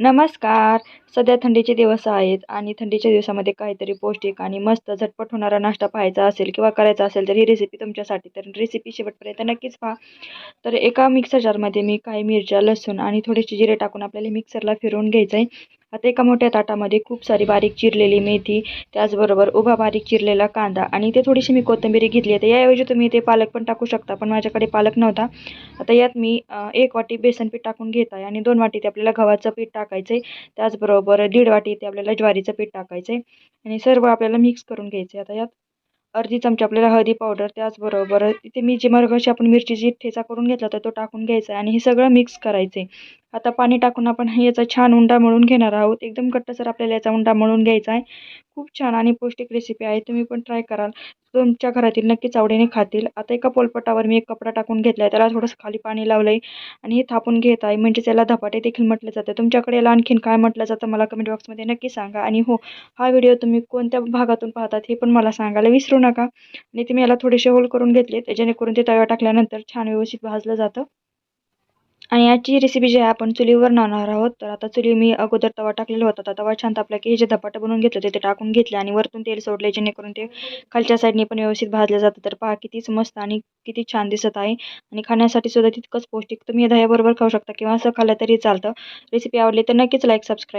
नमस्कार. सध्या थंडीचे दिवस आहेत आणि थंडीच्या दिवसामध्ये काहीतरी पौष्टिक आणि मस्त झटपट होणारा नाश्ता पाहायचा असेल किंवा करायचा असेल तर ही रेसिपी तुमच्यासाठी. तर रेसिपी शेवटपर्यंत नक्कीच पहा. तर एका मिक्सर जारमध्ये मी काही मिरच्या लसूण आणि थोडेसे जिरे टाकून आपल्याला मिक्सरला फिरवून घ्यायचं आहे आता एका मोठ्या ताटामध्ये खूप सारी बारीक चिरलेली मेथी त्याचबरोबर उभा बारीक चिरलेला कांदा आणि ते थोडीशी मी कोथिंबीरी घेतली. आहे तर याऐवजी तुम्ही ते पालक पण टाकू शकता पण माझ्याकडे पालक नव्हता. आता यात मी एक वाटी बेसन पीठ टाकून घेत आहे आणि दोन वाटी ते आपल्याला गव्हाचं पीठ टाकायचं आहे त्याचबरोबर दीड वाटी ते आपल्याला ज्वारीचं पीठ टाकायचं आहे आणि सर्व आपल्याला मिक्स करून घ्यायचं आहे आता यात अर्धी चमचा आपल्याला हळदी पावडर त्याचबरोबर इथे मी जे मरगशी आपण मिरचीची ठेचा करून घेतला होता तो टाकून घ्यायचा आहे आणि हे सगळं मिक्स करायचं आहे आता पाणी टाकून आपण हे याचा छान उंडा मळून घेणार आहोत. एकदम कट्टसर आपल्याला याचा उंडा मळून घ्यायचा आहे. खूप छान आणि पौष्टिक रेसिपी आहे. तुम्ही पण ट्राय कराल. तुमच्या घरातील नक्कीच आवडीने खातील. आता एका पोलपटावर मी एक कपडा टाकून घेतला आहे त्याला थोडंसं खाली पाणी लावलं आहे आणि हे थापून घेत आहे. म्हणजे त्याला धपाटे देखील म्हटलं जातं. तुमच्याकडे याला आणखीन काय म्हटलं जातं मला कमेंट बॉक्समध्ये नक्की सांगा. आणि हो हा व्हिडिओ तुम्ही कोणत्या भागातून पाहतात हे पण मला सांगायला विसरू नका. आणि ते मी याला थोडेसे होल करून घेतले जेणेकरून ते तव्या टाकल्यानंतर छान व्यवस्थित भाजलं जातं. आणि याची रेसिपी जी आहे आपण चुलीवर लावणार आहोत. तर आता चुली मी अगोदर तवा टाकलेला होता. तर तवा छान तापला की हे जे धपाट बनवून घेतलं ते टाकून घेतले आणि वरतून तेल सोडले जेणेकरून ते खालच्या साईडने पण व्यवस्थित भाजलं जातं तर पहा कितीच मस्त आणि किती छान दिसत आहे. आणि खाण्यासाठी सुद्धा तितकंच पौष्टिक. तुम्ही दह्याबरोबर खाऊ शकता किंवा असं खाल्लं तरी चालतं. रेसिपी आवडली तर नक्कीच लाईक सबस्क्राईब